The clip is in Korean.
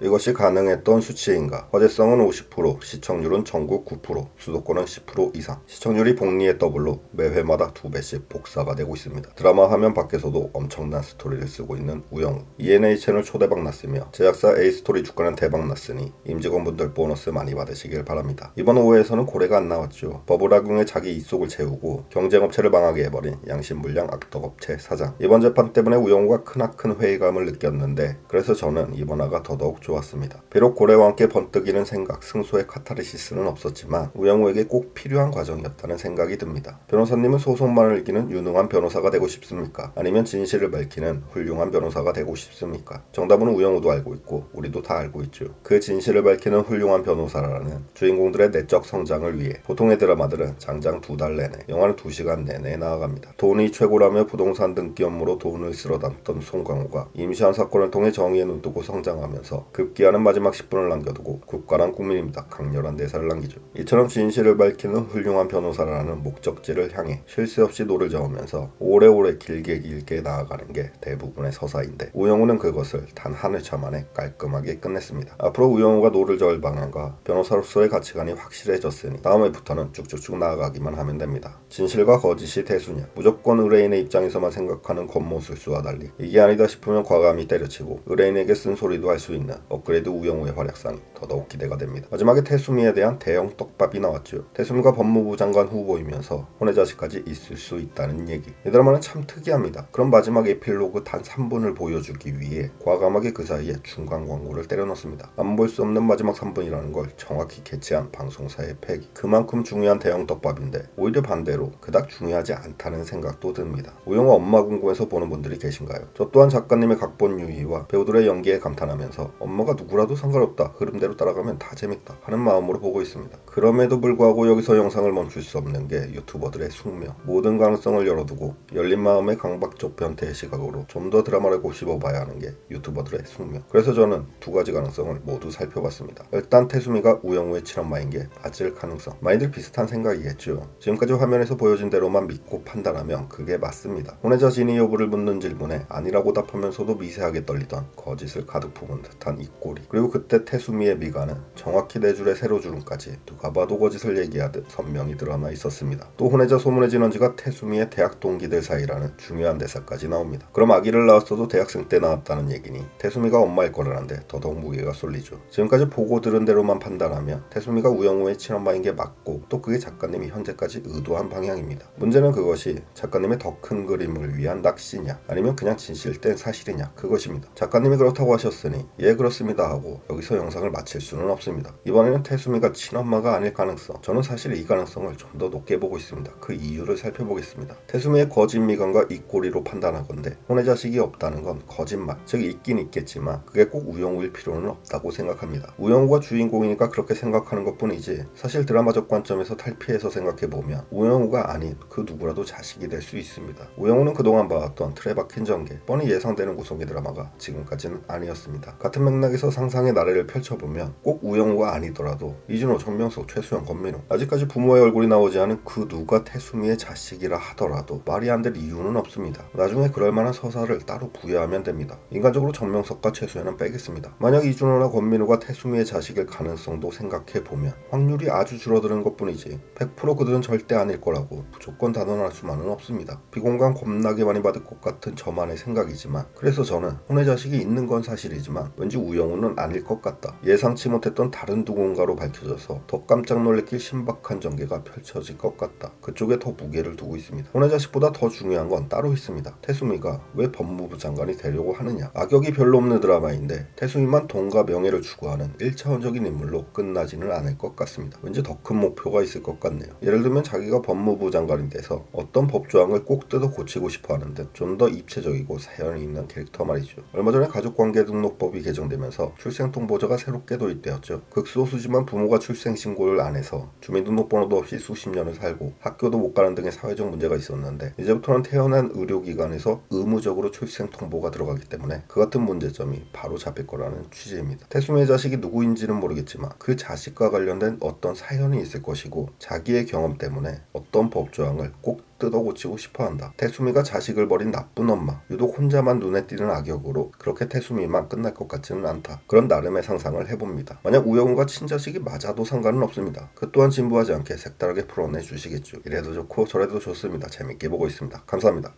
이것이 가능했던 수치인가? 화제성은 50%, 시청률은 전국 9%, 수도권은 10% 이상. 시청률이 복리의 더블로 매 회마다 두 배씩 복사가 되고 있습니다. 드라마 화면 밖에서도 엄청난 스토리를 쓰고 있는 우영우. ENA 채널 초대박 났으며 제작사 A스토리 주가는 대박 났으니 임직원분들 보너스 많이 받으시길 바랍니다. 이번 5회에서는 고래가 안 나왔죠. 버블아궁에 자기 입속을 채우고 경쟁업체를 망하게 해버린 양심불량 악덕업체 사장. 이번 재판 때문에 우영우가 크나큰 회의감을 느꼈는데 그래서 저는 이번 화가 더더욱 좋았습니다. 비록 고래와 함께 번뜩이는 생각, 승소의 카타르시스는 없었지만 우영우에게 꼭 필요한 과정이었다는 생각이 듭니다. 변호사님은 소송만을 이기는 유능한 변호사가 되고 싶습니까? 아니면 진실을 밝히는 훌륭한 변호사가 되고 싶습니까? 정답은 우영우도 알고 있고 우리도 다 알고 있죠. 그 진실을 밝히는 훌륭한 변호사라는 주인공들의 내적 성장을 위해 보통의 드라마들은 장장 두 달 내내, 영화는 두 시간 내내 나아갑니다. 돈이 최고라며 부동산 등기 업무로 돈을 쓸어 담던 송강호가 임시한 사건을 통해 정의에 눈뜨고 성장하면서 급기야는 마지막 10분을 남겨두고 국가란 국민입니다. 강렬한 대사를 남기죠. 이처럼 진실을 밝히는 훌륭한 변호사라는 목적지를 향해 쉴 새 없이 노를 저으면서 오래오래 길게 길게 나아가는 게 대부분의 서사인데 우영우는 그것을 단 한 회차 만에 깔끔하게 끝냈습니다. 앞으로 우영우가 노를 저을 방향과 변호사로서의 가치관이 확실해졌으니 다음 회부터는 쭉쭉쭉 나아가기만 하면 됩니다. 진실과 거짓이 대수냐 무조건 의뢰인의 입장에서만 생각하는 겉모술수와 달리 이게 아니다 싶으면 과감히 때려치고 의뢰인에게 쓴소리도 할 수 있는 업그레이드 우영우의 활약상이 더더욱 기대가 됩니다. 마지막에 태수미에 대한 대형 떡밥이 나왔죠. 태수미가 법무부 장관 후보이면서 혼외자식까지 있을 수 있다는 얘기. 이 드라마는 참 특이합니다. 그럼 마지막 에필로그 단 3분을 보여주기 위해 과감하게 그 사이에 중간 광고를 때려 넣습니다. 안 볼 수 없는 마지막 3분이라는 걸 정확히 캐치한 방송사의 폐기. 그만큼 중요한 대형 떡밥인데 오히려 반대로 그닥 중요하지 않다는 생각도 듭니다. 우영우 엄마 궁금해서 보는 분들이 계신가요? 저 또한 작가님의 각본 유희와 배우들의 연기에 감탄하면서 엄마 가 누구라도 상관없다. 흐름대로 따라가면 다 재밌다. 하는 마음으로 보고 있습니다. 그럼에도 불구하고 여기서 영상을 멈출 수 없는 게 유튜버들의 숙명. 모든 가능성을 열어두고 열린 마음의 강박적 변태의 시각으로 좀 더 드라마를 곱씹어봐야 하는 게 유튜버들의 숙명. 그래서 저는 두 가지 가능성을 모두 살펴봤습니다. 일단 태수미가 우영우의 친엄마인 게 맞을 가능성. 많이들 비슷한 생각이겠죠. 지금까지 화면에서 보여진 대로만 믿고 판단하면 그게 맞습니다. 혼의 자신이 여부를 묻는 질문에 아니라고 답하면서도 미세하게 떨리던 거짓을 가득 품은 듯한 입꼬리. 그리고 그때 태수미의 미간은 정확히 네 줄의 세로 주름까지 누가 봐도 거짓을 얘기하듯 선명히 드러나 있었습니다. 또 혼외자 소문의 진원지가 태수미의 대학 동기들 사이라는 중요한 대사까지 나옵니다. 그럼 아기를 낳았어도 대학생 때 나왔다는 얘기니 태수미가 엄마일 거라는데 더더욱 무게가 쏠리죠. 지금까지 보고 들은 대로만 판단하면 태수미가 우영우의 친엄마인 게 맞고 또 그게 작가님이 현재까지 의도한 방향입니다. 문제는 그것이 작가님의 더 큰 그림을 위한 낚시냐 아니면 그냥 진실된 사실이냐 그것입니다. 작가님이 그렇다고 하셨으니 예 그렇습니다 하고 여기서 영상을 마칠 수는 없습니다. 이번에는 태수미가 친엄마가 아닐 가능성 저는 사실 이 가능성을 좀 더 높게 보고 있습니다. 그 이유를 살펴보겠습니다. 태수미의 거짓 미간과 입꼬리로 판단하건대 혼의 자식이 없다는 건 거짓말 즉 있긴 있겠지만 그게 꼭 우영우일 필요는 없다고 생각합니다. 우영우가 주인공이니까 그렇게 생각하는 것 뿐이지 사실 드라마적 관점에서 탈피해서 생각해보면 우영우가 아닌 그 누구라도 자식이 될 수 있습니다. 우영우는 그동안 봐왔던 박힌 전개 뻔히 예상되는 구성의 드라마가 지금까지는 아니었습니다. 같은 맥락 에서 상상의 나래를 펼쳐보면 꼭 우영우가 아니더라도 이준호, 전명석, 최수영, 권민호 아직까지 부모의 얼굴이 나오지 않은 그 누가 태수미의 자식이라 하더라도 말이 안 될 이유는 없습니다. 나중에 그럴 만한 서사를 따로 부여하면 됩니다. 인간적으로 전명석과 최수영은 빼겠습니다. 만약 이준호나 권민호가 태수미의 자식일 가능성도 생각해보면 확률이 아주 줄어드는 것 뿐이지 100% 그들은 절대 아닐 거라고 무조건 단언할 수만은 없습니다. 비공감 겁나게 많이 받을 것 같은 저만의 생각이지만 그래서 저는 혼의 자식이 있는 건 사실이지만 왠지 우영우는 아닐 것 같다. 예상치 못했던 다른 누군가로 밝혀져서 더 깜짝 놀래킬 신박한 전개가 펼쳐질 것 같다. 그쪽에 더 무게를 두고 있습니다. 혼의 자식보다 더 중요한 건 따로 있습니다. 태수미가 왜 법무부 장관이 되려고 하느냐. 악역이 별로 없는 드라마인데 태수미만 돈과 명예를 추구하는 1차원적인 인물로 끝나지는 않을 것 같습니다. 왠지 더 큰 목표가 있을 것 같네요. 예를 들면 자기가 법무부 장관이 돼서 어떤 법조항을 꼭 뜯어 고치고 싶어 하는 듯 좀 더 입체적이고 사연이 있는 캐릭터 말이죠. 얼마 전에 가족관계등록법이 개정 되면서 출생통보자가 새롭게 도입되었죠. 극소수지만 부모가 출생신고를 안 해서 주민등록번호도 없이 수십 년을 살고 학교도 못 가는 등의 사회적 문제가 있었는데 이제부터는 태어난 의료기관에서 의무적으로 출생통보가 들어가기 때문에 그 같은 문제점이 바로 잡힐 거라는 취지입니다. 태수미의 자식이 누구인지는 모르겠지만 그 자식과 관련된 어떤 사연이 있을 것이고 자기의 경험 때문에 어떤 법조항을 꼭 뜯어고치고 싶어 한다. 태수미가 자식을 버린 나쁜 엄마. 유독 혼자만 눈에 띄는 악역으로 그렇게 태수미만 끝날 것 같지는 않다. 그런 나름의 상상을 해봅니다. 만약 우영우가 친자식이 맞아도 상관은 없습니다. 그 또한 진부하지 않게 색다르게 풀어내 주시겠죠. 이래도 좋고 저래도 좋습니다. 재밌게 보고 있습니다. 감사합니다.